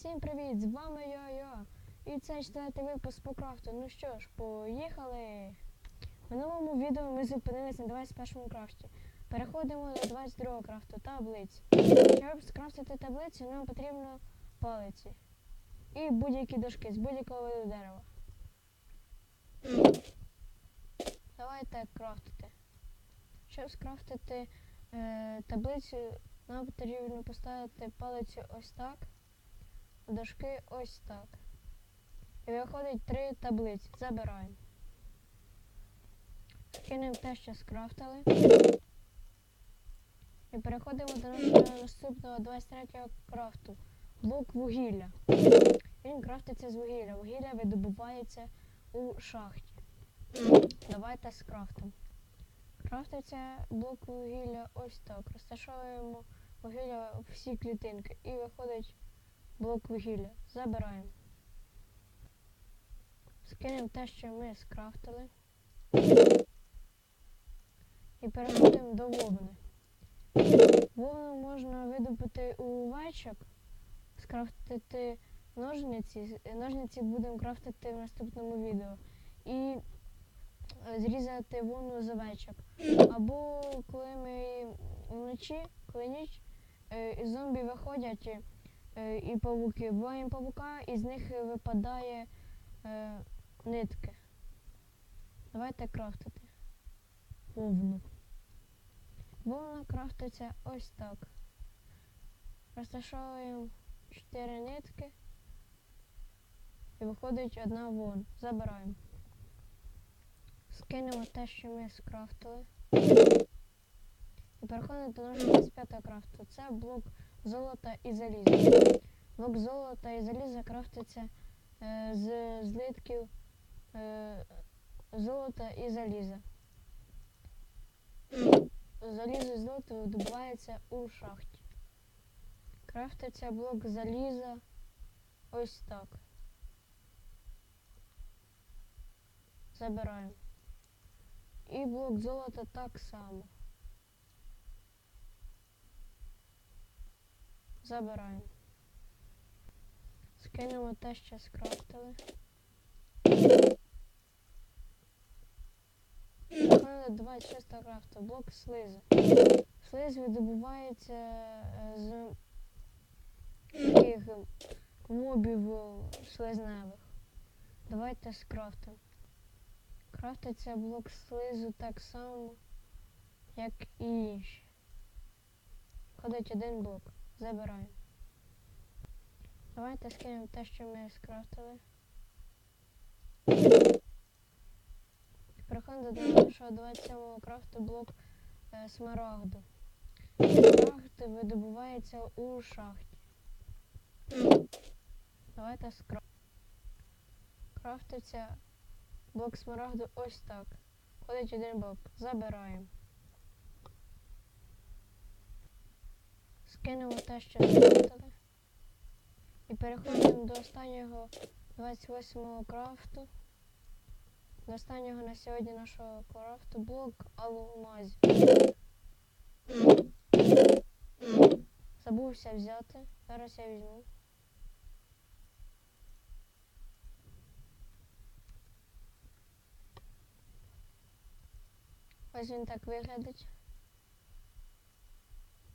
Всім привіт! З вами я. І це четвертий випуск по крафту. Ну що ж, поїхали. В минулому відео ми зупинились на 21 крафті. Переходимо до 22 крафту таблиці. Щоб скрафтити таблицю, нам потрібно палиці. І будь-які дошки з будь-якого виду дерева. Давайте крафтити. Щоб скрафтити е, таблицю, нам потрібно поставити палицю ось так дошки ось так. І виходить три таблиці. Забираємо. Скинемо те, що скрафтили. І переходимо до нашого наступного 23-го крафту. Блок вугілля. Він крафтиться з вугілля. Вугілля видобувається у шахті. Давайте скрафтимо. Крафтиться блок вугілля ось так. Розташовуємо вугілля всі клітинки і виходить блок вугілля. Забираємо. Скинемо те, що ми скрафтили. І переходимо до вовни. Вовну можна видобути у вечок, скрафтити ножниці. Ножниці будемо крафтити в наступному відео. І е, зрізати вовну з овечок. Або коли ми вночі, коли ніч, е, і зомбі виходять. І е, павуки. Буваємо павука, і з них випадає е, нитки. Давайте крафтити. Вовну. Вовна крафтиться ось так. Розташовуємо 4 нитки. І виходить одна вон. Забираємо. Скинемо те, що ми скрафтили. І переходимо до нашого 25 крафту. Це блок золота і заліза. Блок золота і заліза крафтиться е, з злитків е, золота і заліза. Залізо і золото видобувається у шахті. Крафтиться блок заліза ось так. Забираємо. І блок золота так само. Забираємо. Скинемо те, що скрафтили. До 26 крафту. Блок слизи. Слиз видобувається е, з таких мобів слизневих. Давайте скрафтимо. Крафтиться блок слизу так само, як і інші. Ходить один блок. Забираємо. Давайте скинемо те, що ми скрафтили. Переходимо до нашого 27-го крафту блок е, смарагду. Смарагд видобувається у шахті. Давайте скрафтимо. Крафтиться блок смарагду ось так. Ходить один блок. Забираємо. Скинемо те, що скрафтили. І переходимо до останнього 28-го крафту. До останнього на сьогодні нашого крафту блок алмазів. Забувся взяти. Зараз я візьму. Ось він так виглядить.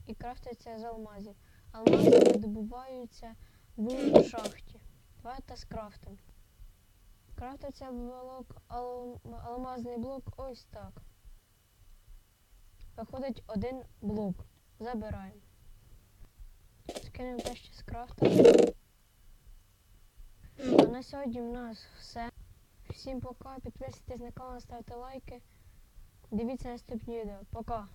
І крафтиться з алмазів. Алмази видобуваються в шахті. Давайте скрафтимо. Крафтиться блок, ал, алмазний блок ось так. Виходить один блок. Забираємо. Скинемо те, що скрафтили. А на сьогодні в нас все. Всім пока. Підписуйтесь на канал, ставте лайки. Дивіться наступні відео. Пока.